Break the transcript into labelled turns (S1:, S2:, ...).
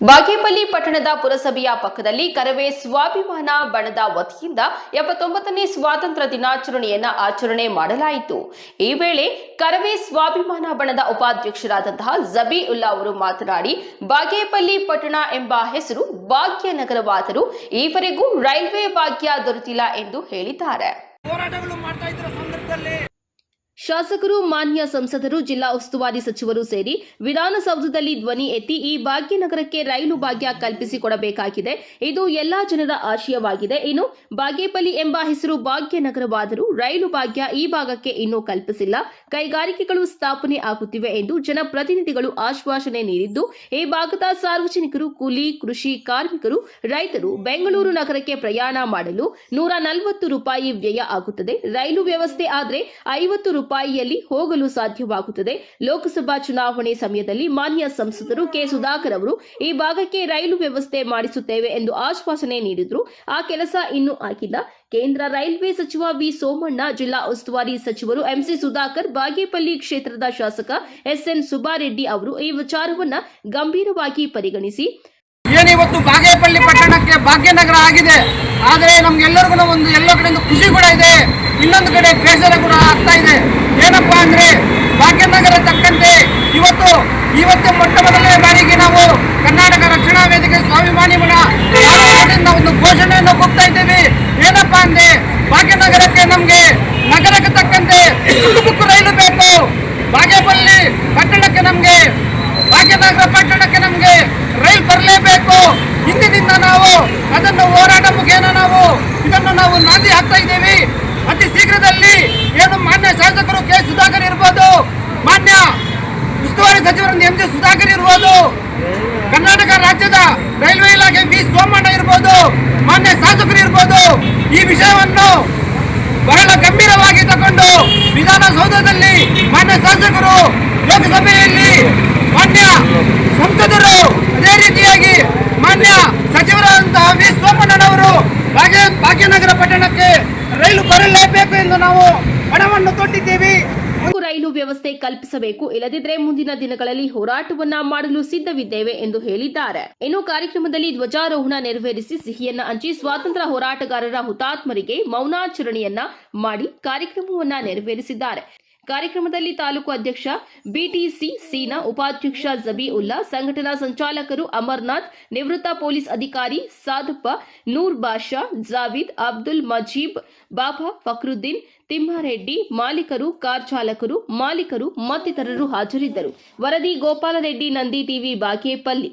S1: ಬಾಗೇಪಲ್ಲಿ ಪಟ್ಟಣದ ಪುರಸಭೆಯ ಪಕ್ಕದಲ್ಲಿ ಕರವೇ ಸ್ವಾಭಿಮಾನ ಬಣದ ವತಿಯಿಂದ ಎಪ್ಪತ್ತೊಂಬತ್ತನೇ ಸ್ವಾತಂತ್ರ್ಯ ದಿನಾಚರಣೆಯನ್ನ ಆಚರಣೆ ಮಾಡಲಾಯಿತು. ಈ ವೇಳೆ ಕರವೇ ಸ್ವಾಭಿಮಾನ ಬಣದ ಉಪಾಧ್ಯಕ್ಷರಾದಂತಹ ಜಬಿ ಉಲ್ಲಾ ಅವರು ಮಾತನಾಡಿ, ಬಾಗೇಪಲ್ಲಿ ಪಟ್ಟಣ ಎಂಬ ಹೆಸರು ಭಾಗ್ಯನಗರವಾದರೂ ಈವರೆಗೂ ರೈಲ್ವೆ ಭಾಗ್ಯ ದೊರೆತಿಲ್ಲ ಎಂದು ಹೇಳಿದ್ದಾರೆ.
S2: ಹೋರಾಟಗಳು ಮಾಡ್ತಾ ಇದ್ರ ಸಂದರ್ಭದಲ್ಲಿ
S1: ಶಾಸಕರು, ಮಾನ್ಯ ಸಂಸದರು, ಜಿಲ್ಲಾ ಉಸ್ತುವಾರಿ ಸಚಿವರು ಸೇರಿ ವಿಧಾನಸೌಧದಲ್ಲಿ ಧ್ವನಿ ಎತ್ತಿ ಈ ಭಾಗ್ಯನಗರಕ್ಕೆ ರೈಲು ಭಾಗ್ಯ ಕಲ್ಪಿಸಿಕೊಡಬೇಕಾಗಿದೆ. ಇದು ಎಲ್ಲಾ ಜನರ ಆಶಯವಾಗಿದೆ. ಇನ್ನು ಬಾಗೇಪಲ್ಲಿ ಎಂಬ ಹೆಸರು ಭಾಗ್ಯನಗರವಾದರೂ ರೈಲು ಭಾಗ್ಯ ಈ ಭಾಗಕ್ಕೆ ಇನ್ನೂ ಕಲ್ಪಿಸಿಲ್ಲ. ಕೈಗಾರಿಕೆಗಳು ಸ್ಥಾಪನೆ ಆಗುತ್ತಿವೆ ಎಂದು ಜನಪ್ರತಿನಿಧಿಗಳು ಆಶ್ವಾಸನೆ ನೀಡಿದ್ದು, ಈ ಭಾಗದ ಸಾರ್ವಜನಿಕರು, ಕೂಲಿ, ಕೃಷಿ ಕಾರ್ಮಿಕರು, ರೈತರು ಬೆಂಗಳೂರು ನಗರಕ್ಕೆ ಪ್ರಯಾಣ ಮಾಡಲು ನೂರ ನಲವತ್ತು ರೂಪಾಯಿ ವ್ಯಯ ಆಗುತ್ತದೆ. ರೈಲು ವ್ಯವಸ್ಥೆ ಆದರೆ ಐವತ್ತು ರೂಪಾಯಿಯಲ್ಲಿ ಹೋಗಲು ಸಾಧ್ಯವಾಗುತ್ತದೆ. ಲೋಕಸಭಾ ಚುನಾವಣೆ ಸಮಯದಲ್ಲಿ ಮಾನ್ಯ ಸಂಸದರು ಕೆ. ಸುಧಾಕರ್ ಅವರು ಈ ಭಾಗಕ್ಕೆ ರೈಲು ವ್ಯವಸ್ಥೆ ಮಾಡಿಸುತ್ತೇವೆ ಎಂದು ಆಶ್ವಾಸನೆ ನೀಡಿದ್ರು. ಆ ಕೆಲಸ ಇನ್ನೂ ಆಗಿಲ್ಲ. ಕೇಂದ್ರ ರೈಲ್ವೆ ಸಚಿವ ವಿ. ಸೋಮಣ್ಣ, ಜಿಲ್ಲಾ ಉಸ್ತುವಾರಿ ಸಚಿವರು ಎಂಸಿ ಸುಧಾಕರ್, ಬಾಗೇಪಲ್ಲಿ ಕ್ಷೇತ್ರದ ಶಾಸಕ ಎಸ್ಎನ್ ಸುಬ್ಬಾರೆಡ್ಡಿ ಅವರು ಈ ವಿಚಾರವನ್ನು ಗಂಭೀರವಾಗಿ ಪರಿಗಣಿಸಿ
S2: ಏನಿವತ್ತು ಬಾಗೇಪಲ್ಲಿ ಪಟ್ಟಣಕ್ಕೆ ಭಾಗ್ಯನಗರ ಆಗಿದೆ. ಆದರೆ ನಮ್ಗೆಲ್ಲರಿಗೂ ಒಂದು ಎಲ್ಲ ಕಡೆಯಿಂದ ಖುಷಿ ಕೂಡ ಇದೆ. ಇನ್ನೊಂದು ಕಡೆ ಬೇಸರ ಕೂಡ ಆಗ್ತಾ ಇದೆ. ಏನಪ್ಪಾ ಅಂದ್ರೆ ಭಾಗ್ಯನಗರ ತಕ್ಕಂತೆ ಇವತ್ತು ಇವತ್ತು ಮೊಟ್ಟ ಮೊದಲನೇ ಬಾರಿಗೆ ನಾವು ಕರ್ನಾಟಕ ರಕ್ಷಣಾ ವೇದಿಕೆ ಸ್ವಾಭಿಮಾನಿ ಮನ ಕಡೆಯಿಂದ ಒಂದು ಘೋಷಣೆಯನ್ನು ಕೂಗ್ತಾ ಇದ್ದೀವಿ ಏನಪ್ಪಾ ಅಂದ್ರೆ ಭಾಗ್ಯನಗರಕ್ಕೆ ನಮ್ಗೆ ನಗರಕ್ಕೆ ತಕ್ಕಂತೆ ತುಮುಕು ರೈಲು ಬೇಕು ಬಾಗೇಪಲ್ಲಿ ಪಟ್ಟಣಕ್ಕೆ ನಮ್ಗೆ ಭಾಗ್ಯನಗರ ಪಟ್ಟಣಕ್ಕೆ ನಮ್ಗೆ ರೈಲ್ ಬರಲೇಬೇಕು ಹಿಂದಿನಿಂದ ನಾವು ಅದನ್ನು ಹೋರಾಟ ಮುಖೇನ ನಾವು ಇದನ್ನು ನಾವು ನಾಂದಿ ಹಾಕ್ತಾ ಇದ್ದೀವಿ. ಅತಿ ಶೀಘ್ರದಲ್ಲಿ ಏನು ಮಾನ್ಯ ಶಾಸಕರು ಕೆ ಸುಧಾಕರ್ ಇರ್ಬೋದು, ಮಾನ್ಯ ಉಸ್ತುವಾರಿ ಸಚಿವರನ್ನು ಎಂ ಜಿ ಸುಧಾಕರ್ ಇರ್ಬೋದು, ಕರ್ನಾಟಕ ರಾಜ್ಯದ ರೈಲ್ವೆ ಇಲಾಖೆ ವಿ ಸೋಮಣ್ಣ ಇರ್ಬೋದು, ಮಾನ್ಯ ಶಾಸಕರು ಇರ್ಬೋದು, ಈ ವಿಷಯವನ್ನು ಬಹಳ ಗಂಭೀರವಾಗಿ ತಗೊಂಡು ವಿಧಾನಸೌಧದಲ್ಲಿ ಮಾನ್ಯ ಶಾಸಕರು ಲೋಕಸಭೆಯಲ್ಲಿ ಮಾನ್ಯ ಸಂಸದರು ಅದೇ ರೀತಿಯಾಗಿ ಮಾನ್ಯ ಸಚಿವರಾದಂತಹ ವಿ ಸೋಮಣ್ಣನವರು ಭಾಗ್ಯ ಭಾಗ್ಯನಗರ ಪಟ್ಟಣಕ್ಕೆ ರೈಲು ಬರಲೇಬೇಕು ಎಂದು ನಾವು ಹಣವನ್ನು ತೊಟ್ಟಿದ್ದೇವೆ.
S1: ರೈಲು ವ್ಯವಸ್ಥೆ ಕಲ್ಪಿಸಬೇಕು ಇಲ್ಲದಿದ್ದರೆ ಮುಂದಿನ ದಿನಗಳಲ್ಲಿ ಹೋರಾಟವನ್ನ ಮಾಡಲು ಸಿದ್ಧವಿದ್ದೇವೆ ಎಂದು ಹೇಳಿದ್ದಾರೆ. ಇನ್ನು ಕಾರ್ಯಕ್ರಮದಲ್ಲಿ ಧ್ವಜಾರೋಹಣ ನೆರವೇರಿಸಿ ಸಿಹಿಯನ್ನ ಹಂಚಿ ಸ್ವಾತಂತ್ರ್ಯ ಹೋರಾಟಗಾರರ ಹುತಾತ್ಮರಿಗೆ ಮೌನಾಚರಣೆಯನ್ನ ಮಾಡಿ ಕಾರ್ಯಕ್ರಮವನ್ನ ನೆರವೇರಿಸಿದ್ದಾರೆ. ಕಾರ್ಯಕ್ರಮದಲ್ಲಿ ತಾಲೂಕು ಅಧ್ಯಕ್ಷ ಬಿಟಿಸಿ ಸೀನಾ, ಉಪಾಧ್ಯಕ್ಷ ಜಬಿ ಉಲ್ಲಾ ಸಂಘಟನಾ ಸಂಚಾಲಕರು ಅಮರ್ನಾಥ್, ನಿವೃತ್ತ ಪೊಲೀಸ್ ಅಧಿಕಾರಿ ಸಾಧುಪ್ಪ, ನೂರ್ ಬಾಷಾ, ಜಾವೀದ್, ಅಬ್ದುಲ್ ಮಜೀಬ್, ಬಾಬಾ ಫಕ್ರುದ್ದೀನ್, ತಿಮ್ಮಾರೆಡ್ಡಿ, ಮಾಲೀಕರು, ಕಾರ್ ಚಾಲಕರು, ಮಾಲೀಕರು ಮತ್ತಿತರರು ಹಾಜರಿದ್ದರು. ವರದಿ ಗೋಪಾಲರೆಡ್ಡಿ, ನಂದಿ ಟಿವಿ, ಬಾಗೇಪಲ್ಲಿ.